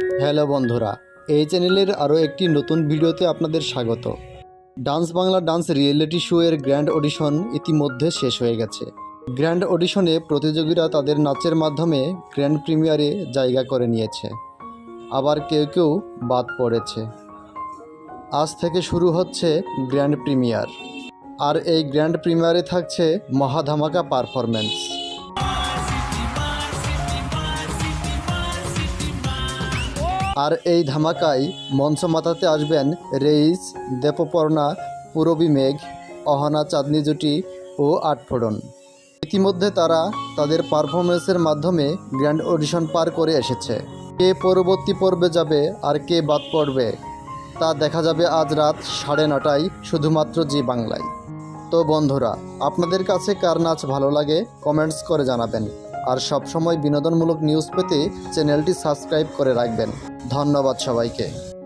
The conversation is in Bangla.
হ্যালো বন্ধুরা, এই চ্যানেলের আরও একটি নতুন ভিডিওতে আপনাদের স্বাগত। Dance Bangla dance reality show এর গ্র্যান্ড অডিশন ইতিমধ্যে শেষ হয়ে গেছে। গ্র্যান্ড অডিশনে প্রতিযোগীরা তাদের নাচের মাধ্যমে গ্র্যান্ড প্রিমিয়ারে জায়গা করে নিয়েছে। আবার কেউ কেউ বাদ পড়েছে। আজ থেকে শুরু হচ্ছে গ্র্যান্ড প্রিমিয়ার। আর এই গ্র্যান্ড প্রিমিয়ারে থাকছে মহাধামাকা পারফরম্যান্স। আর এই ধামাকায় মঞ্চ মাতাতে আসবেন রেইস, দেবপর্ণা, পুরবী মেঘ, অহনা চাঁদনি জুটি ও আটফোড়ন। ইতিমধ্যে তারা তাদের পারফরমেন্সের মাধ্যমে গ্র্যান্ড অডিশন পার করে এসেছে। কে পরবর্তী পর্বে যাবে আর কে বাদ পড়বে, তা দেখা যাবে আজ রাত সাড়ে নটায় শুধুমাত্র জি বাংলায়। তো বন্ধুরা, আপনাদের কাছে কার নাচ ভালো লাগে কমেন্টস করে জানাবেন। আর সবসময় বিনোদনমূলক নিউজ পেতে চ্যানেলটি সাবস্ক্রাইব করে রাখবেন। ধন্যবাদ সবাইকে।